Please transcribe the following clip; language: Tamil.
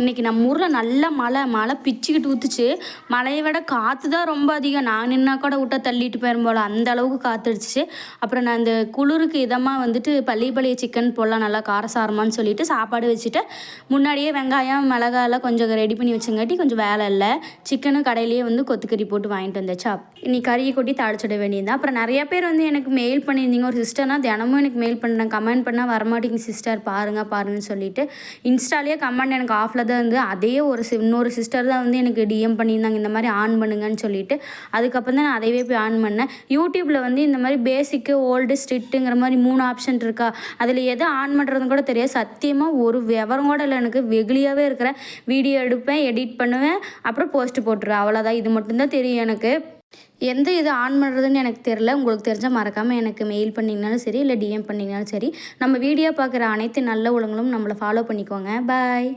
இன்றைக்கி நம்ம ஊரில் நல்ல மழை மழை பிச்சுக்கிட்டு ஊற்றுச்சு மழையை விட காற்று தான் ரொம்ப அதிகம். நான் நின்னா கூட விட்டா தள்ளிட்டு போயிரும் போல். அந்த அளவுக்கு காற்றுடுச்சு அப்புறம் நான் இந்த குளிருக்கு இதமாக வந்துட்டு பள்ளி சிக்கன் போடலாம் நல்லா காரசாரமானு சொல்லிட்டு சாப்பாடு வச்சுட்டு முன்னாடியே வெங்காயம் மிளகாயெல்லாம் கொஞ்சம் ரெடி பண்ணி வச்சங்காட்டி கொஞ்சம் வேலை இல்லை. சிக்கனும் கடையிலேயே வந்து கொத்துக்கறி போட்டு வாங்கிட்டு வந்தாச்சா இன்னைக்கு கறியை கொட்டி தாளிச்சிட வேண்டியது அப்புறம் நிறைய பேர் வந்து எனக்கு மெயில் பண்ணியிருந்தீங்க. ஒரு சிஸ்டர்னா தினமும் எனக்கு மெயில் பண்ணேன் கமெண்ட் பண்ணால் வரமாட்டேங்க சிஸ்டர் பாருங்கள் பாருங்கன்னு சொல்லிட்டு இன்ஸ்டாலேயே கமெண்ட் எனக்கு ஆஃபில் தான் வந்து அதே ஒரு சி- இன்னொரு சிஸ்டர் தான் வந்து எனக்கு டிஎம் பண்ணியிருந்தாங்க இந்த மாதிரி ஆன் பண்ணுங்கன்னு சொல்லிட்டு. அதுக்கப்புறம் தான் நான் அதையவே போய் ஆன் பண்ணேன். யூடியூப்பில் வந்து இந்த மாதிரி பேசிக்கு ஓல்டு ஸ்ட்ரிட்டுங்கிற மாதிரி மூணு ஆப்ஷன் இருக்கா? அதில் எதை ஆன் பண்ணுறதுன்னு கூட தெரியாது. சத்தியமாக ஒரு விவரம் கூட இல்லை. எனக்கு வெகுளியாகவே இருக்கிறேன். வீடியோ எடுப்பேன் எடிட் பண்ணுவேன் அப்புறம் போஸ்ட் போட்டுருவேன். அவ்வளோதான் இது மட்டும்தான் தெரியும் எனக்கு. எந்த இது ஆன் பண்ணுறதுன்னு எனக்கு தெரில உங்களுக்கு தெரிஞ்சால் மறக்காமல் எனக்கு மெயில் பண்ணிங்கனாலும் சரி இல்லை டிஎம் பண்ணிங்கனாலும் சரி நம்ம வீடியோ பார்க்குற அனைத்து நல்ல உலகங்களும் நம்மளை ஃபாலோ பண்ணிக்கோங்க. பாய்